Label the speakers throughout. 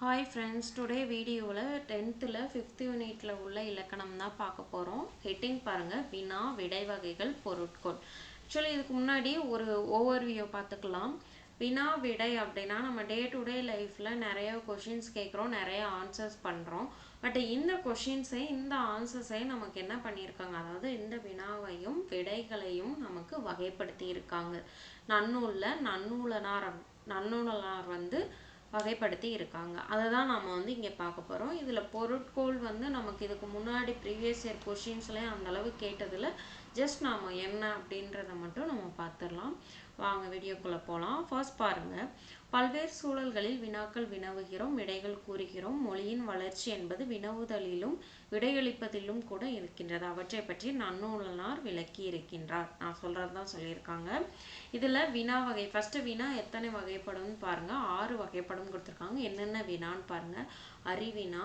Speaker 1: Hi friends today வீடியோவில் டென்த்தில் fifth யூனிட்டில் உள்ள இலக்கணம் தான் பார்க்க போகிறோம் ஹெட்டிங் பாருங்கள் வினா விடை வகைகள் பொருட்கள். ஆக்சுவலி இதுக்கு முன்னாடி ஒரு ஓவர்வியூ பார்த்துக்கலாம். வினா விடை அப்படின்னா நம்ம டே டு டே லைஃப்பில் நிறைய கொஷின்ஸ் கேட்குறோம் நிறைய ஆன்சர்ஸ் பண்ணுறோம் பட் இந்த கொஷின்ஸை இந்த ஆன்சர்ஸை நமக்கு என்ன பண்ணியிருக்காங்க? அதாவது இந்த வினாவையும் விடைகளையும் நமக்கு வகைப்படுத்தி இருக்காங்க நன்னூலில் நன்னூலனார் நன்னூலனார் வந்து வகைப்படுத்தி இருக்காங்க. அதை தான் நம்ம வந்து இங்கே பார்க்க போகிறோம் இதில் பொருட்கோள் வந்து நமக்கு இதுக்கு முன்னாடி ப்ரீவியஸ் இயர் கொஷின்ஸ்லேயும் அந்தளவு கேட்டதில் ஜஸ்ட் நாம் என்ன அப்படின்றத மட்டும் நம்ம பார்த்துடலாம். வாங்க வீடியோக்குள்ளே போகலாம் ஃபர்ஸ்ட் பாருங்கள் பல்வேறு சூழல்களில் வினாக்கள் வினவுகிறோம் விடைகள் கூறுகிறோம். மொழியின் வளர்ச்சி என்பது வினவுதலிலும் விடையளிப்பதிலும் கூட இருக்கின்றது. அவற்றை பற்றி நன்னூலனார் விளக்கி இருக்கின்றார். நான் சொல்கிறது தான் சொல்லியிருக்காங்க. இதில் வினா வகை ஃபஸ்ட்டு வினா எத்தனை வகைப்படும்னு பாருங்கள் ஆறு வகைப்படும் கொடுத்துருக்காங்க. என்னென்ன வினான்னு பாருங்கள் அறிவினா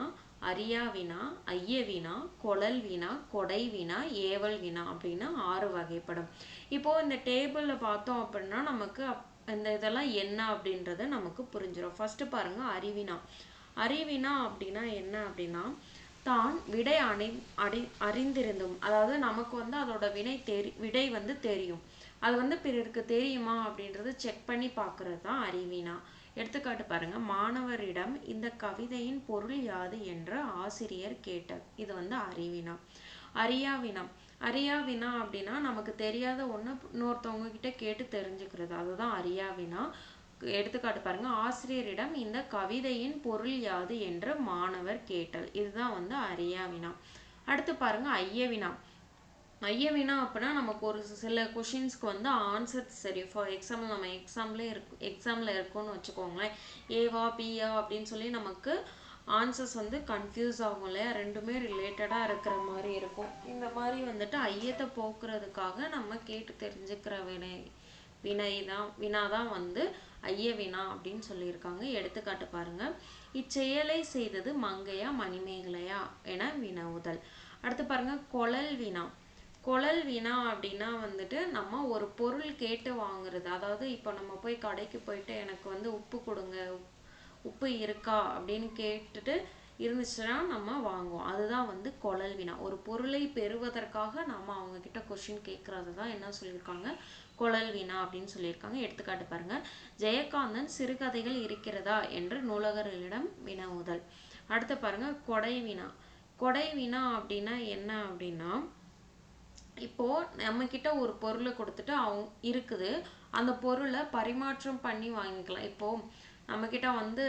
Speaker 1: அரியா வினா ஐய வினா கொழல் வினா கொடை வினா ஏவல் வினா அப்படின்னு ஆறு வகைப்படும். இப்போ இந்த டேபிளில் பார்த்தோம் அப்படின்னா நமக்கு இந்த இதெல்லாம் என்ன அப்படின்றத நமக்கு புரிஞ்சிடும் ஃபர்ஸ்ட் பாருங்க அறிவினா அறிவினா அப்படின்னா என்ன அப்படின்னா தான் விடை அணி அடி அறிந்திருந்தும். அதாவது நமக்கு வந்து அதோட வினை தெரி விடை வந்து தெரியும். அது வந்து பிறருக்கு தெரியுமா அப்படின்றது செக் பண்ணி பார்க்கறது தான் அறிவினா எடுத்துக்காட்டு பாருங்க. மாணவரிடம் இந்த கவிதையின் பொருள் யாது? என்று ஆசிரியர் கேட்டார் இது வந்து அறிவினா. அரியாவினா அரியாவினா அப்படின்னா நமக்கு தெரியாத ஒன்று இன்னொருத்தவங்க கிட்ட கேட்டு தெரிஞ்சுக்கிறது. அதுதான் அரியாவினா எடுத்துக்காட்டு பாருங்க. ஆசிரியரிடம் இந்த கவிதையின் பொருள் யாது? என்று மாணவர் கேட்டல். இதுதான் வந்து அரியாவினா அடுத்து பாருங்க. ஐயவினா. ஐயவினா அப்படின்னா நமக்கு ஒரு சில கொஷின்ஸ்க்கு வந்து ஆன்சர் சரி. ஃபார் எக்ஸாம்பிள் நம்ம எக்ஸாம்லே இருக்கு எக்ஸாமில் இருக்கோம்னு வச்சுக்கோங்களேன். ஏவா பியா அப்படின்னு சொல்லி நமக்கு ஆன்சர்ஸ் வந்து கன்ஃபியூஸ் ஆகும் இல்லையா? ரெண்டுமே ரிலேட்டடாக இருக்கிற மாதிரி இருக்கும். இந்த மாதிரி வந்துட்டு ஐயத்தை போக்குறதுக்காக நம்ம கேட்டு தெரிஞ்சுக்கிற வினை வினை தான் வினா தான் வந்து ஐய வினா அப்படின்னு சொல்லியிருக்காங்க. எடுத்துக்காட்டு பாருங்க. இச்செயலை செய்தது மங்கையா மணிமேகலையா என வினவுதல். அடுத்து பாருங்க. கொழல் வினா. குழல் வினா அப்படின்னா வந்துட்டு நம்ம ஒரு பொருள் கேட்டு வாங்குறது. அதாவது இப்போ நம்ம போய் கடைக்கு போயிட்டு எனக்கு வந்து உப்பு கொடுங்க உப்பு இருக்கா அப்படின்னு கேட்டுட்டு இருந்துச்சுன்னா நம்ம வாங்குவோம். அதுதான் வந்து குழல் வினா ஒரு பொருளை பெறுவதற்காக நம்ம அவங்க கிட்ட கொஷின் கேட்கறது தான் என்ன சொல்லியிருக்காங்க? குழல் வினா அப்படின்னு சொல்லியிருக்காங்க. எடுத்துக்காட்டு பாருங்க. ஜெயகாந்தன் சிறுகதைகள் இருக்கிறதா என்று நூலகர்களிடம் வினவுதல். அடுத்து பாருங்க கொடை வினா கொடை வினா அப்படின்னா என்ன அப்படின்னா இப்போ நம்ம கிட்ட ஒரு பொருளை கொடுத்துட்டு அவங்க இருக்குது. அந்த பொருளை பரிமாற்றம் பண்ணி வாங்கிக்கலாம். இப்போ நம்ம கிட்ட வந்து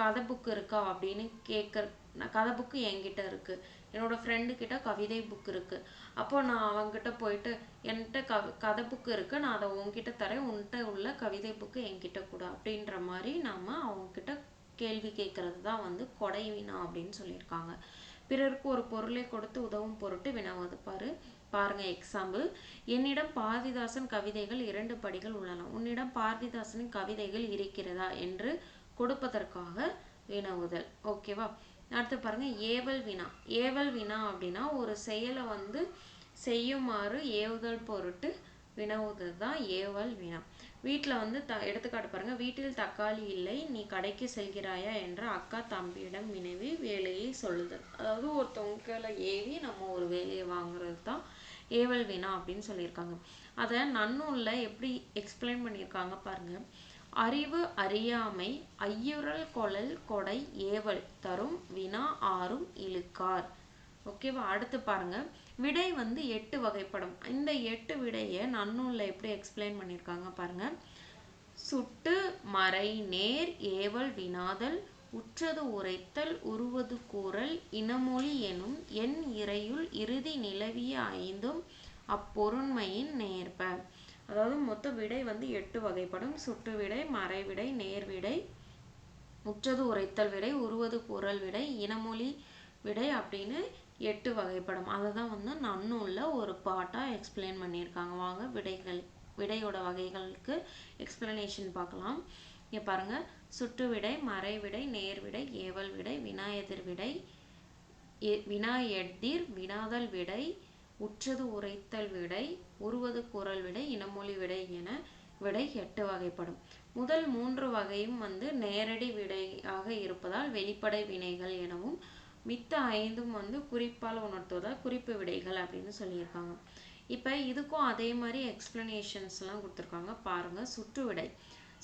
Speaker 1: கதை புக்கு இருக்கா அப்படின்னு கேட்குற கதை புக்கு என்கிட்ட இருக்கு. என்னோட ஃப்ரெண்டு கிட்ட கவிதை புக் இருக்கு. அப்போ நான் அவங்கிட்ட போயிட்டு என்கிட்ட கவி கதை புக்கு இருக்கு. நான் அதை உங்ககிட்ட தரேன். உன்கிட்ட உள்ள கவிதை புக்கு என்கிட்ட கூட அப்படின்ற மாதிரி நாம அவங்க கிட்ட கேள்வி கேட்கறது தான் வந்து கொடை வினா அப்படின்னு சொல்லியிருக்காங்க. பிறருக்கு ஒரு பொருளை கொடுத்து உதவும் பொருட்டு வினாவது. பாருங்க எக்ஸாம்பிள் என்னிடம் பாரதிதாசன் கவிதைகள் இரண்டு படிகள் உள்ளன. உன்னிடம் பாரதிதாசனின் கவிதைகள் இருக்கிறதா என்று கொடுப்பதற்காக வினவுதல். ஓகேவா அடுத்து பாருங்க ஏவல் வினா. ஏவல் வினா அப்படின்னா ஒரு செயலை வந்து செய்யுமாறு ஏவுதல் பொருட்டு வினவுதல் தான் ஏவல் வினா. வீட்டில் வந்து த எடுத்துக்காட்டு பாருங்க. வீட்டில் தக்காளி இல்லை நீ கடைக்கு செல்கிறாயா என்ற அக்கா தம்பியிடம் வினவி வேலையை சொல்லுதல். அதாவது ஒருத்தவங்களை ஏவி நம்ம ஒரு வேலையை வாங்குறது தான் ஏவல் வினா அப்படின்னு சொல்லியிருக்காங்க. அதை நன்னூலில் எப்படி எக்ஸ்பிளைன் பண்ணியிருக்காங்க பாருங்க. அறிவு அறியாமை ஐயுறல் கொழல் கொடை ஏவல் தரும் வினா ஆறும் இழுக்கார். ஓகேவா? அடுத்து பாருங்க. விடை வந்து எட்டு வகைப்படும். இந்த எட்டு விடையை நன்னூலில் எப்படி எக்ஸ்பிளைன் பண்ணியிருக்காங்க பாருங்க. சுட்டு மறை நேர் ஏவல் வினாதல் உற்றது உரைத்தல் உருவது கூறல் இனமொழி எனும் என் இறையுள் இறுதி நிலவிய ஐந்தும் அப்பொருண்மையின் நேர்ப அதாவது மொத்த விடை வந்து எட்டு வகைப்படும். சுட்டு விடை மறை விடை நேர் விடை உற்றது உரைத்தல் விடை உருவது கூறல் விடை இனமொழி விடை அப்படின்னு எட்டு வகைப்படம். அதை தான் வந்து நன்னூலில் ஒரு பாட்டாக எக்ஸ்பிளைன் பண்ணியிருக்காங்க. வாங்க விடைகள் விடையோட வகைகளுக்கு எக்ஸ்பிளனேஷன் பார்க்கலாம். இங்கே பாருங்கள் சுட்டு விடை மறை விடை நேர் விடை ஏவல் விடை வினாயெதிர் விடை வினா எதிர் வினாதல் விடை உற்றது உரைத்தல் விடை உருவது குரல் விடை இனமொழி விடை என விடை எட்டு வகைப்படும். முதல் மூன்று வகையும் வந்து நேரடி விடையாக இருப்பதால் வெளிப்படை வினைகள் எனவும் மித்த ஐந்தும் வந்து குறிப்பால் உணர்த்துவதால் குறிப்பு விடைகள் அப்படின்னு சொல்லியிருக்காங்க. இப்போ இதுக்கும் அதே மாதிரி எக்ஸ்பிளனேஷன்ஸ்லாம் கொடுத்துருக்காங்க. பாருங்கள் சுற்று விடை.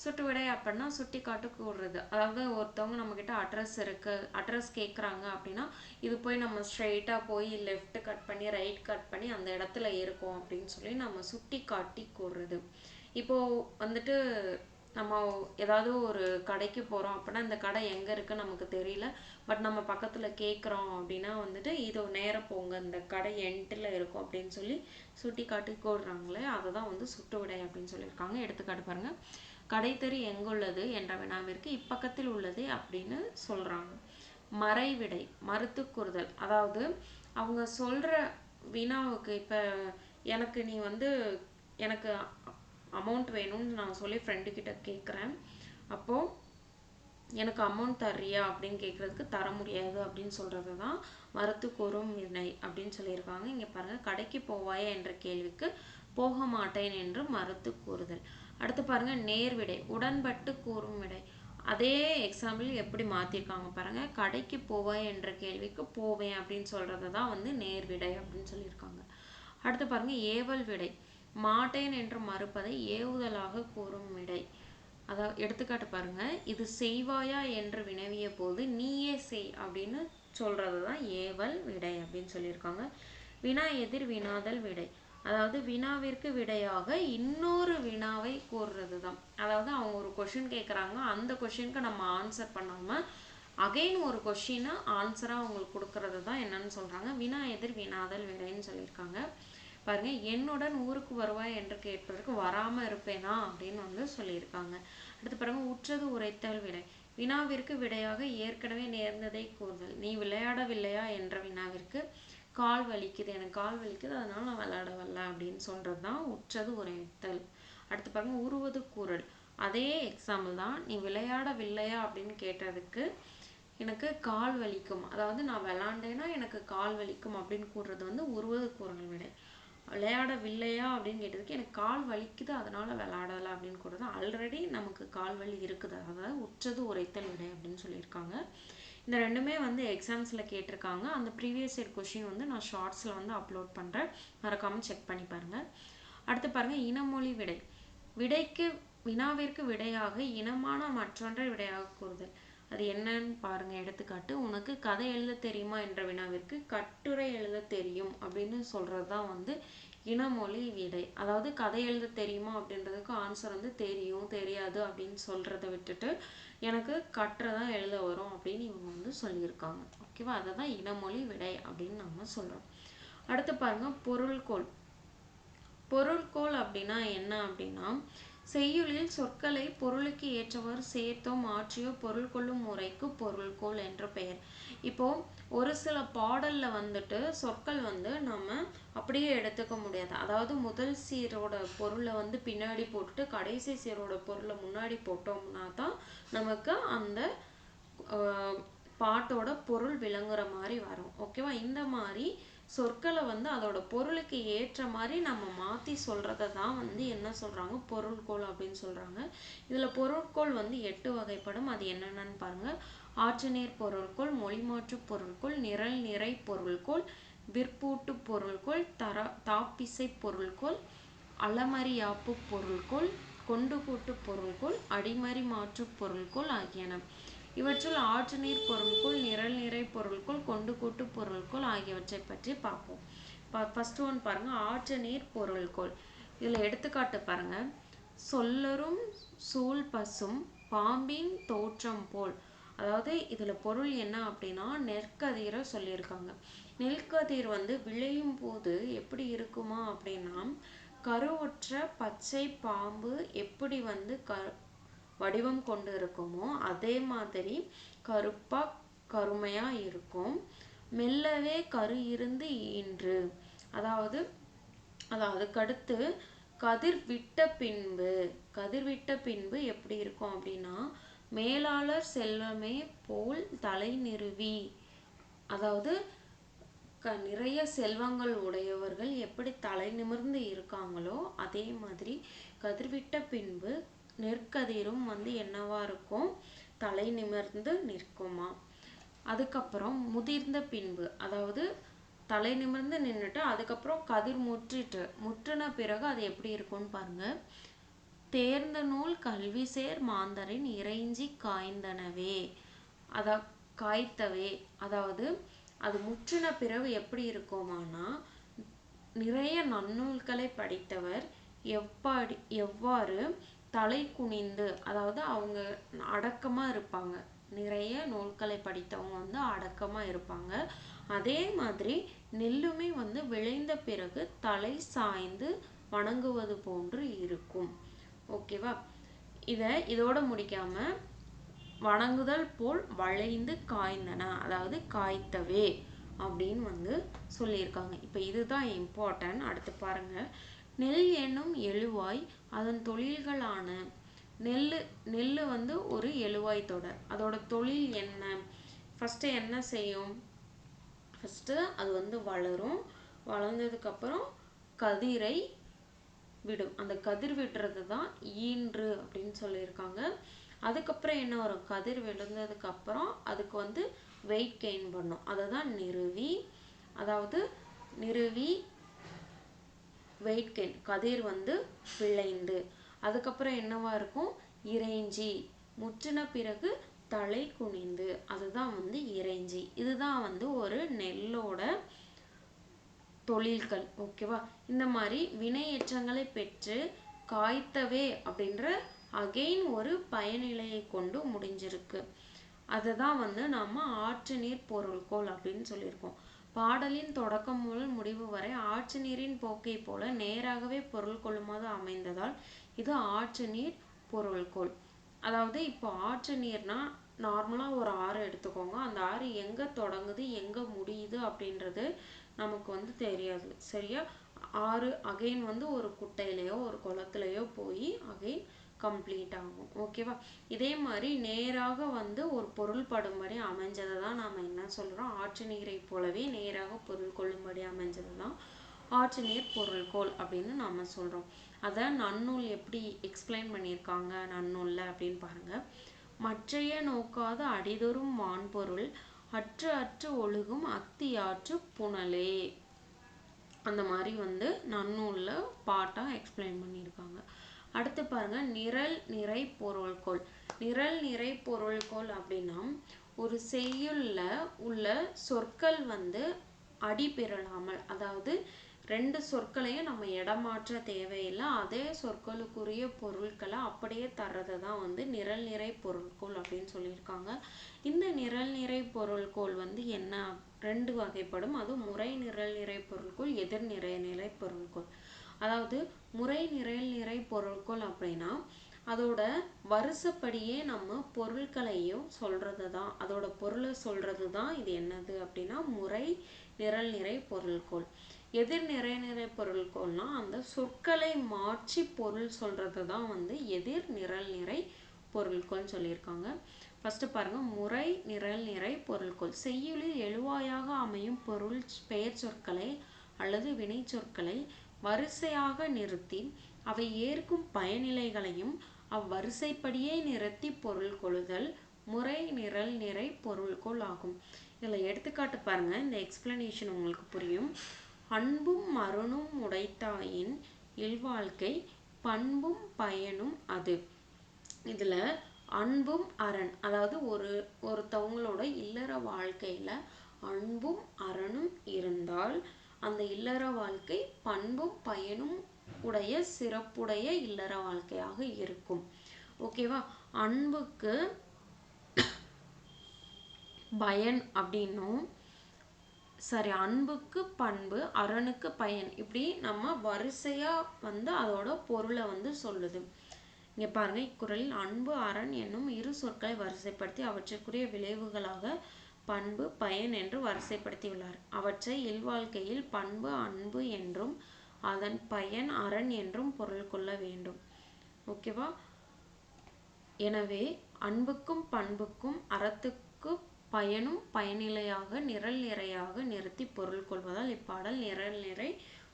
Speaker 1: சுட்டு விடை அப்படின்னா சுட்டி காட்டு கூடுறது அதாவது ஒருத்தவங்க நம்மக்கிட்ட அட்ரஸ் இருக்குது அட்ரஸ் கேட்குறாங்க அப்படின்னா இது போய் நம்ம ஸ்ட்ரெயிட்டாக போய் லெஃப்ட் கட் பண்ணி ரைட் கட் பண்ணி அந்த இடத்துல இருக்கோம் அப்படின்னு சொல்லி நம்ம சுட்டி காட்டி கூடுறது இப்போது வந்துட்டு நம்ம ஏதாவது ஒரு கடைக்கு போகிறோம் அப்படின்னா இந்த கடை எங்கே இருக்குது நமக்கு தெரியல. பட் நம்ம பக்கத்தில் கேட்குறோம் அப்படின்னா வந்துட்டு இதோ நேரம் போங்க இந்த கடை என்ட்டில் இருக்கும் அப்படின்னு சொல்லி சுட்டி காட்டி கூடுறாங்களே அதை தான் வந்து சுட்டு விடை அப்படின்னு சொல்லியிருக்காங்க. எடுத்துக்காட்டு பாருங்க. கடை தெரு எங்குள்ளது என்ற வினாவிற்கு இப்பக்கத்தில் உள்ளது அப்படின்னு சொல்கிறாங்க மறைவிடை மறுத்து கூறுதல் அதாவது அவங்க சொல்கிற வினாவுக்கு இப்போ எனக்கு நீ வந்து எனக்கு அமௌண்ட் வேணும்னு நான் சொல்லி ஃப்ரெண்டு கிட்ட கேட்குறேன் அப்போது எனக்கு அமௌண்ட் தர்றியா அப்படின்னு கேட்குறதுக்கு தர முடியாது அப்படின்னு சொல்கிறது தான் மரத்துக்கோரும் கூறும் வினை அப்படின்னு சொல்லியிருக்காங்க. இங்கே பாருங்கள் கடைக்கு போவாயா என்ற கேள்விக்கு போக மாட்டேன் என்று மறுத்து கூறுதல். அடுத்து பாருங்கள் நேர்விடை உடன்பட்டு கூறும் விடை. அதே எக்ஸாம்பிள் எப்படி மாற்றிருக்காங்க பாருங்கள் கடைக்கு போவாய் என்ற கேள்விக்கு போவேன் அப்படின்னு சொல்கிறது தான் வந்து நேர்விடை அப்படின்னு சொல்லியிருக்காங்க. அடுத்து பாருங்கள் ஏவல் விடை. மாட்டேன் என்று மறுப்பதை ஏவுதலாக கூறும் விடை. அதாவது எடுத்துக்காட்டு பாருங்க. இது செய்வாயா என்று வினவிய போது நீயே செய் அப்படின்னு சொல்றது தான் ஏவல் விடை அப்படின்னு சொல்லியிருக்காங்க. வினா எதிர் வினாதல் விடை. அதாவது வினாவிற்கு விடையாக இன்னொரு வினாவை கூறுறது தான் அதாவது அவங்க ஒரு கொஷின் கேட்குறாங்க அந்த கொஷினுக்கு நம்ம ஆன்சர் பண்ணாமல் அகைன் ஒரு கொஷினை ஆன்சராக அவங்களுக்கு கொடுக்கறது தான் என்னன்னு சொல்கிறாங்க வினா எதிர் வினாதல் விடைன்னு சொல்லியிருக்காங்க. பாருங்க என்னுடன் ஊருக்கு வருவாய் என்று கேட்பதற்கு வராம இருப்பேனா அப்படின்னு வந்து சொல்லியிருக்காங்க. அடுத்து பாருங்க உற்றது உரைத்தல் விடை. வினாவிற்கு விடையாக ஏற்கனவே நேர்ந்ததை கூறுதல். நீ விளையாடவில்லையா என்ற வினாவிற்கு கால் வலிக்குது. எனக்கு கால் வலிக்குது அதனால நான் விளையாட வரல அப்படின்னு சொல்றது தான் உற்றது உரைத்தல். அடுத்து பாருங்க உருவது கூறல். அதே எக்ஸாம்பிள் தான் நீ விளையாடவில்லையா அப்படின்னு கேட்டதுக்கு எனக்கு கால் வலிக்கும். அதாவது நான் விளாண்டேன்னா எனக்கு கால் வலிக்கும் அப்படின்னு கூறுறது வந்து உருவது கூறல் விடை. விளையாடவில்லையா அப்படின்னு கேட்டதுக்கு எனக்கு கால் வலிக்குது அதனால விளையாடலை அப்படின்னு கூறுறது ஆல்ரெடி நமக்கு கால் வலி இருக்குது. அதாவது உற்றது உரைத்தல் விடை அப்படின்னு சொல்லியிருக்காங்க. இந்த ரெண்டுமே வந்து எக்ஸாம்ஸில் கேட்டிருக்காங்க. அந்த ப்ரீவியஸ் இயர் கொஷின் வந்து நான் ஷார்ட்ஸில் வந்து அப்லோட் பண்ணுறேன் மறக்காமல் செக் பண்ணி பாருங்கள் அடுத்து பாருங்கள் இனமொழி விடை. விடைக்கு வினாவிற்கு விடையாக இனமான மற்றொன்றை விடையாக கூறுதல். அது என்னன்னு பாருங்க எடுத்துக்காட்டு. உனக்கு கதை எழுத தெரியுமா என்ற வினாவிற்கு கட்டுரை எழுத தெரியும் அப்படின்னு சொல்றது தான் வந்து இனமொழி விடை. அதாவது கதை எழுத தெரியுமா அப்படின்றதுக்கு ஆன்சர் வந்து தெரியும் தெரியாது அப்படின்னு சொல்றதை விட்டுட்டு எனக்கு கட்டுறதான் எழுத வரும் அப்படின்னு இவங்க வந்து சொல்லியிருக்காங்க. ஓகேவா? அதை தான் இனமொழி விடை அப்படின்னு நம்ம சொல்றோம். அடுத்து பாருங்க பொருள்கோள். பொருள்கோள் அப்படின்னா என்ன அப்படின்னா செய்யுளில் சொற்களை பொருளுக்கு ஏற்றவாறு சேர்த்தோ மாற்றியோ பொருள் கொள்ளும் முறைக்கு பொருள்கோள் என்ற பெயர். இப்போ ஒரு சில பாடல்ல வந்துட்டு சொற்கள் வந்து நம்ம அப்படியே எடுத்துக்க முடியாது. அதாவது முதல் சீரோட பொருளை வந்து பின்னாடி போட்டுட்டு கடைசி சீரோட பொருளை முன்னாடி போட்டோம்னா தான் நமக்கு அந்த பாட்டோட பொருள் விளங்குற மாதிரி வரும். ஓகேவா? இந்த மாதிரி சொற்களை வந்து அதோட பொருளுக்கு ஏற்ற மாதிரி நம்ம மாற்றி சொல்கிறத தான் வந்து என்ன சொல்கிறாங்க பொருள்கோள் அப்படின்னு சொல்கிறாங்க இதில் பொருட்கோள் வந்து எட்டு வகைப்படும். அது என்னென்னு பாருங்க. ஆற்றுநீர் பொருட்கோள் மொழிமாற்று பொருட்கோள் நிரல் நிறை பொருள்கோள் விற்பூட்டு பொருள்கோள் தர தாப்பிசை பொருள்கோள் அலமரியாப்பு பொருள்கோள் கொண்டு கூட்டு பொருள்கோள் அடிமறி மாற்று பொருள்கோள் ஆகியன. இவற்றுள் ஆற்று நீர் பொருள்கோள் நிரல் நிறை பொருள்கோள் கொண்டு கூட்டு பொருள்கோள் ஆகியவற்றை பற்றி பார்ப்போம். ஃபர்ஸ்ட் ஒன் பாருங்க. ஆற்று நீர் பொருள்கோள். இதில் எடுத்துக்காட்டு பாருங்க. சொல்லரும் சூழ் பசும் பாம்பின் தோற்றம் போல். அதாவது இதில் பொருள் என்ன அப்படின்னா நெற்கதிரை சொல்லியிருக்காங்க. நெல்கதிர் வந்து விளையும் போது எப்படி இருக்குமா அப்படின்னா கருவுற்ற பச்சை பாம்பு எப்படி வந்து க வடிவம் கொண்டு இருக்குமோ அதே மாதிரி கருப்பாக கருமையா இருக்கும். மெல்லவே கரு இருந்து ஈன்று. அதாவது அதாவது அதுக்கடுத்து கதிர் விட்ட பின்பு கதிர் விட்ட பின்பு எப்படி இருக்கும் அப்படின்னா மேலாளர் செல்வமே போல் தலை நிறுவி. அதாவது க நிறைய செல்வங்கள் உடையவர்கள் எப்படி தலை நிமிர்ந்து இருக்காங்களோ அதே மாதிரி கதிர்விட்ட பின்பு நெற்கதிரும் வந்து என்னவா இருக்கும்? தலை நிமிர்ந்து நிற்குமா? அதுக்கப்புறம் முதிர்ந்த பின்பு அதாவது தலை நிமிர்ந்து நின்றுட்டு அதுக்கப்புறம் கதிர் முற்றிட்டு முற்றின பிறகு அது எப்படி இருக்கும்னு பாருங்க. தேர்ந்த நூல் கல்வி சேர் மாந்தரின் இறைஞ்சி காய்ந்தனவே. அத காய்த்தவே. அதாவது அது முற்றின பிறகு எப்படி இருக்குமானா நிறைய நன்னூல்களை படித்தவர் எவ்வாடி எவ்வாறு தலை குனிந்து அதாவது அவங்க அடக்கமா இருப்பாங்க. நிறைய நூல்களை படித்தவங்க வந்து அடக்கமா இருப்பாங்க. அதே மாதிரி நெல்லுமே வந்து விளைந்த பிறகு தலை சாய்ந்து வணங்குவது போன்று இருக்கும். ஓகேவா இதை இதோட முடிக்காம வணங்குதல் போல் வளைந்து காய்ந்தன அதாவது காய்த்தவே அப்படின்னு வந்து சொல்லியிருக்காங்க. இப்போ இதுதான் இம்பார்ட்டன்ட் அடுத்து பாருங்க. நெல் என்னும் எழுவாய் அதன் தொழில்களான நெல் நெல் வந்து ஒரு எழுவாய் தொடர். அதோட தொழில் என்ன? ஃபஸ்ட்டு என்ன செய்யும்? ஃபஸ்ட்டு அது வந்து வளரும். வளர்ந்ததுக்கப்புறம் கதிரை விடும். அந்த கதிர் விடுறது தான் ஈன்று அப்படின்னு சொல்லியிருக்காங்க. அதுக்கப்புறம் என்ன வரும்? கதிர் விழுந்ததுக்கப்புறம் அதுக்கு வந்து வெயிட் கெயின் பண்ணும். அதை தான் நிறுவி அதாவது நிறுவி வெயிட்கென் கதிர் வந்து விளைந்து. அதுக்கப்புறம் என்னவா இருக்கும்? இறைஞ்சி. முற்றின பிறகு தலை குனிந்து. அதுதான் வந்து இறைஞ்சி. இதுதான் வந்து ஒரு நெல்லோட தொழில்கள். ஓகேவா இந்த மாதிரி வினையேற்றங்களை பெற்று காய்த்தவே அப்படின்ற அகெயின் ஒரு பயனிலையை கொண்டு முடிஞ்சிருக்கு. அதை தான் வந்து நம்ம ஆற்று நீர் பொருள்கோள் அப்படின்னு சொல்லியிருக்கோம். பாடலின் தொடக்கம் முதல் முடிவு வரை ஆற்று நீரின் போக்கை போல நேராகவே பொருள் கொள்ளுமாறு அமைந்ததால் இது ஆற்று நீர் பொருள்கோள் அதாவது இப்போ ஆற்று நீர்னா நார்மலாக ஒரு ஆறு எடுத்துக்கோங்க. அந்த ஆறு எங்கே தொடங்குது எங்கே முடியுது அப்படின்றது நமக்கு வந்து தெரியாது. சரியா? ஆறு அகைன் வந்து ஒரு குட்டையிலையோ ஒரு குளத்துலையோ போய் அகைன் கம்ப்ளீட் ஆகும். ஓகேவா இதே மாதிரி நேராக வந்து ஒரு பொருள் படும்படி அமைஞ்சதை தான் நாம் என்ன சொல்கிறோம் ஆற்று நீரை போலவே நேராக பொருள் கொள்ளும்படி அமைஞ்சது தான் ஆற்று நீர் பொருள்கோள் அப்படின்னு நம்ம சொல்கிறோம் அதை நன்னூல் எப்படி எக்ஸ்பிளைன் பண்ணியிருக்காங்க? நன்னூலில் அப்படின்னு பாருங்க. மற்றைய நோக்காத அடிதொரும் வான்பொருள் அற்று அற்று ஒழுகும் அத்தியாற்று புனலே. அந்த மாதிரி வந்து நன்னூலில் பாட்டாக எக்ஸ்பிளைன் பண்ணியிருக்காங்க. அடுத்து பாருங்க நிரல் நிறை பொருள்கோள். நிரல் நிறை பொருள்கோள் அப்படின்னா ஒரு செய்யுள்ள உள்ள சொற்கள் வந்து அடிபெறலாமல் அதாவது ரெண்டு சொற்களையும் நம்ம இடமாற்ற தேவையில்லை அதே சொற்களுக்குரிய பொருட்களை அப்படியே தர்றது தான் வந்து நிரல் நிறை பொருட்கோள் அப்படின்னு சொல்லியிருக்காங்க. இந்த நிரல் நிறை பொருள்கோள் வந்து என்ன? ரெண்டு வகைப்படும். அது முறை நிரல் நிறை பொருட்கோள் எதிர் நிறை நிலை பொருட்கோள் அதாவது முறை நிரல் நிறை பொருட்கள் அப்படின்னா அதோட வருஷப்படியே நம்ம பொருட்களையும் சொல்றது தான் அதோட பொருளை சொல்றது தான் இது என்னது அப்படின்னா முறை நிரல் நிறை பொருள்கோள். எதிர் நிறை நிறை பொருள்கோள்னா அந்த சொற்களை மாற்றி பொருள் சொல்றது தான் வந்து எதிர் நிரல் நிறை பொருள்கோள்னு சொல்லியிருக்காங்க. ஃபர்ஸ்ட் பாருங்க முறை நிரல் நிறை பொருள்கோள். செய்யுளில் எழுவாயாக அமையும் பொருள் பெயர் சொற்களை அல்லது வினை சொற்களை வரிசையாக நிறுத்தி அவை ஏற்கும் பயனிலைகளையும் அவ்வரிசைப்படியே நிறுத்தி பொருள் கொள்ளுதல் முறை நிரல் நிறை பொருள்கோள் ஆகும். இதில் எடுத்துக்காட்டு பாருங்க. இந்த எக்ஸ்பிளனேஷன் உங்களுக்கு புரியும். அன்பும் மருணும் உடைத்தாயின் இல்வாழ்க்கை பண்பும் பயனும் அது. இதுல அன்பும் அரண் அதாவது ஒரு ஒருத்தவங்களோட இல்லற வாழ்க்கையில அன்பும் அரணும் இருந்தால் அந்த இல்லற வாழ்க்கை பண்பும் பயனும் உடைய சிறப்புடைய இல்லற வாழ்க்கையாக இருக்கும். ஓகேவா அன்புக்கு பயன் அப்படின்னும் சரி அன்புக்கு பண்பு அரணுக்கு பயன். இப்படி நம்ம வரிசையா வந்து அதோட பொருளை வந்து சொல்லுது. இங்க பாருங்க இக்குறளில் அன்பு அரண் என்னும் இரு சொற்களை வரிசைப்படுத்தி அவற்றிற்குரிய விளைவுகளாக பண்பு பயன் என்று வரிசைப்படுத்தியுள்ளார். அவற்றை இல்வாழ்க்கையில் பண்பு அன்பு என்றும் அதன் பயன் அரண் என்றும் பொருள் கொள்ள வேண்டும். ஓகேவா? எனவே அன்புக்கும் பண்புக்கும் அறத்துக்கு பயனும் பயனிலையாக நிரல் நிறையாக நிறுத்தி பொருள் கொள்வதால் இப்பாடல் நிரல் நிறை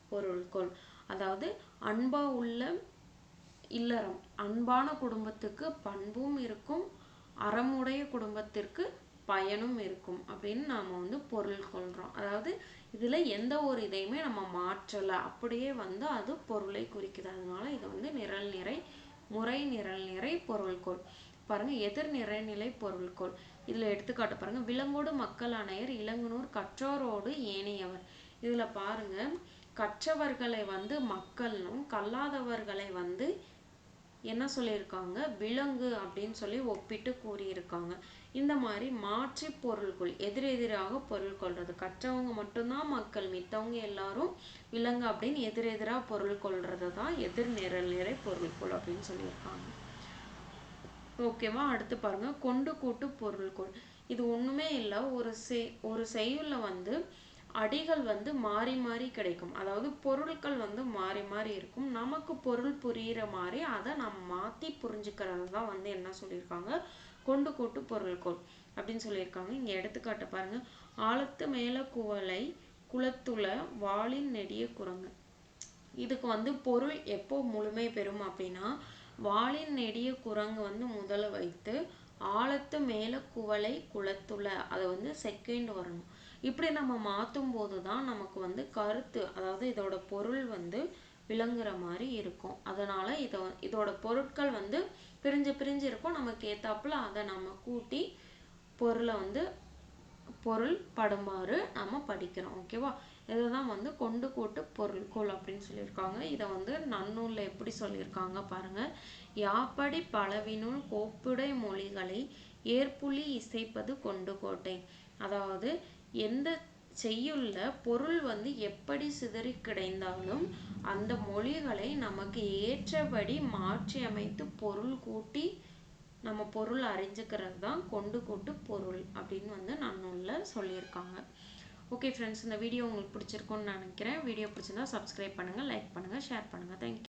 Speaker 1: பொருள்கொள் அதாவது அன்பா உள்ள இல்லறம் அன்பான குடும்பத்துக்கு பண்பும் இருக்கும் அறமுடைய குடும்பத்திற்கு பயனும் இருக்கும் அப்படின்னு நாம வந்து பொருள் கொள்றோம். அதாவது இதுல எந்த ஒரு இதையுமே நம்ம மாற்றலை. அப்படியே வந்து அது பொருளை குறிக்குது. அதனால இது வந்து நிரல் நிறை முறை நிரல் நிறை பொருள்கோள் பாருங்க எதிர் நிறைநிலை பொருள்கோள் இதுல எடுத்துக்காட்டு பாருங்க. விலங்கோடு மக்கள் அணையர் இளங்குனூர் கற்றோரோடு ஏனையவர். இதுல பாருங்க கற்றவர்களை வந்து மக்கள்னும் கல்லாதவர்களை வந்து என்ன சொல்லியிருக்காங்க? விலங்கு அப்படின்னு சொல்லி ஒப்பிட்டு கூறியிருக்காங்க. இந்த மாதிரி மாற்றி பொருள்கள் எதிரெதிராக பொருள் கொள்றது கற்றவங்க மட்டும்தான் மக்கள் மித்தவங்க எல்லாரும் விலங்கு அப்படின்னு எதிரெதிராக பொருள் கொள்றது தான் எதிர் நிரல் நிறை பொருள்கொள் அப்படின்னு சொல்லியிருக்காங்க. ஓகேவா? அடுத்து பாருங்க. கொண்டு கூட்டு பொருள்கொள். இது ஒண்ணுமே இல்லை. ஒரு செய் ஒரு செய்யுள்ள வந்து அடிகள் வந்து மாறி மாறி கிடைக்கும். அதாவது பொருட்கள் வந்து மாறி மாறி இருக்கும். நமக்கு பொருள் புரியிற மாதிரி அதை நம்ம மாத்தி புரிஞ்சுக்கிறது தான் வந்து என்ன சொல்லியிருக்காங்க? கொண்டு கூட்டு பொருள்கோள் அப்படின்னு சொல்லியிருக்காங்க. இங்கே எடுத்துக்காட்டை பாருங்க. ஆழத்து மேல குவளை குளத்துள வாளின் நெடிய குரங்கு. இதுக்கு வந்து பொருள் எப்போ முழுமை பெறும் அப்படின்னா வாளின் நெடிய குரங்கு வந்து முதல்ல வைத்து ஆழத்து மேல குவளை குளத்துள அதை வந்து செகண்ட் வரணும். இப்படி நம்ம மாற்றும் போது தான் நமக்கு வந்து கருத்து அதாவது இதோட பொருள் வந்து விளங்குற மாதிரி இருக்கும். அதனால இதை இதோட பொருட்கள் வந்து பிரிஞ்சு பிரிஞ்சு இருக்கும். நமக்கு ஏத்தாப்புல அதை நம்ம கூட்டி பொருளை வந்து பொருள் படுமாறு நம்ம படிக்கிறோம். ஓகேவா இதுதான் வந்து கொண்டு கூட்டு பொருள்கோள் அப்படின்னு சொல்லியிருக்காங்க. இதை வந்து நன்னூலில் எப்படி சொல்லியிருக்காங்க பாருங்க. யாப்படி பலவினுள் கோப்புடை மொழிகளை ஏற்புலி இசைப்பது கொண்டு கோட்டை. அதாவது எந்த செய்யுள்ள பொருள் வந்து எப்படி சிதறி கிடைந்தாலும் அந்த மொழிகளை நமக்கு ஏற்றபடி மாற்றி அமைத்து பொருள் கூட்டி நம்ம பொருள் அறிஞ்சுக்கிறது தான் கொண்டு கூட்டு பொருள் அப்படின்னு வந்து நன்னூல்ல சொல்லியிருக்காங்க. ஓகே ஃப்ரெண்ட்ஸ் இந்த வீடியோ உங்களுக்கு பிடிச்சிருக்கும்னு நினைக்கிறேன். வீடியோ பிடிச்சிருந்தா சப்ஸ்கிரைப் பண்ணுங்கள் லைக் பண்ணுங்கள் ஷேர் பண்ணுங்கள் தேங்க்யூ